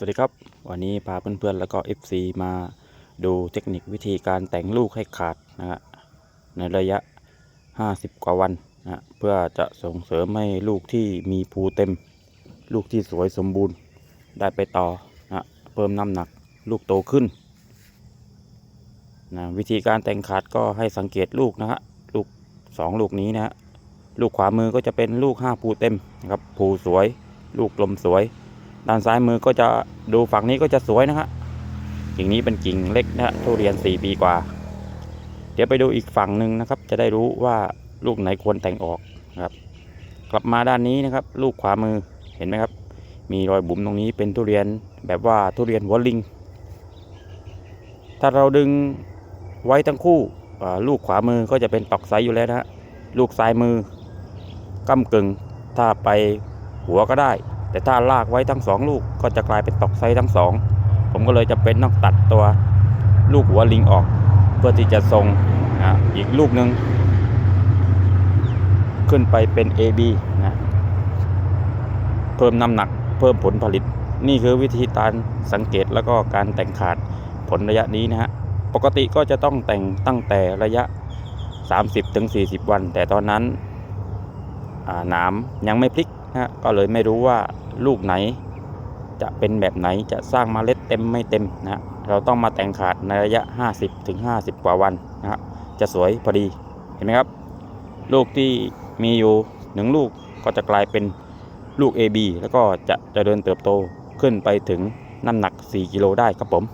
สวัสดีครับ วันนี้พาเพื่อนๆแล้วก็ FC มาดูเทคนิควิธีการแต่งลูกให้ขาดนะฮะในระยะ 50 กว่าวันนะเพื่อจะส่งเสริมให้ลูกที่มีภูเต็ม ลูกที่สวยสมบูรณ์ได้ไปต่อนะเพิ่มน้ำหนักลูกโตขึ้นนะวิธีการแต่งขาดก็ให้สังเกตลูกนะฮะลูกสองลูกนี้นะฮะลูกขวามือก็จะเป็นลูก 5 ภูเต็มนะครับภูสวย ลูกกลมสวย ด้านซ้ายมือก็จะดูฝั่งนี้ก็จะสวยนะฮะกิ่งนี้เป็นกิ่งเล็กนะฮะทุเรียน 4 ปีกว่า เดี๋ยวไปดูอีกฝั่งหนึ่งนะครับ จะได้รู้ว่าลูกไหนควรแต่งออกนะครับ กลับมาด้านนี้นะครับ ลูกขวามือเห็นไหมครับ มีรอยบุ๋มตรงนี้เป็นทุเรียนแบบว่าทุเรียนหัวลิง ถ้าเราดึงไว้ทั้งคู่ลูกขวามือก็จะเป็นตอกไซอยู่แล้วนะฮะลูกซ้ายมือก้ากึ่งถ้าไปหัวก็ได้ แต่ถ้าลากไว้ทั้งสองลูกก็จะกลายเป็นตอกไซทั้งสองผมก็เลยจะเป็นต้องตัดตัวลูกหัวลิงออก เพื่อที่จะทรงนะอีกลูกหนึ่งขึ้นไปเป็น AB นะเพิ่มน้ำหนักเพิ่มผลผลิต นี่คือวิธีการสังเกตแล้วก็การแต่งขาดผลระยะนี้นะฮะปกติก็จะต้องแต่งตั้งแต่ระยะ 30-40 วัน แต่ตอนนั้นหนามยังไม่พลิก นะฮะก็เลยไม่รู้ว่าลูกไหนจะเป็นแบบไหนจะสร้างเมล็ดเต็มไม่เต็มนะฮะเราต้องมาแต่งขาดในระยะ 50ถึง50กว่าวันนะฮะจะสวยพอดีเห็นไหมครับ ลูกที่มีอยู่หนึ่งลูกก็จะกลายเป็นลูก AB แล้วก็จะจะเดินเติบโตขึ้นไปถึงน้ำหนัก 4 กิโลได้ครับผม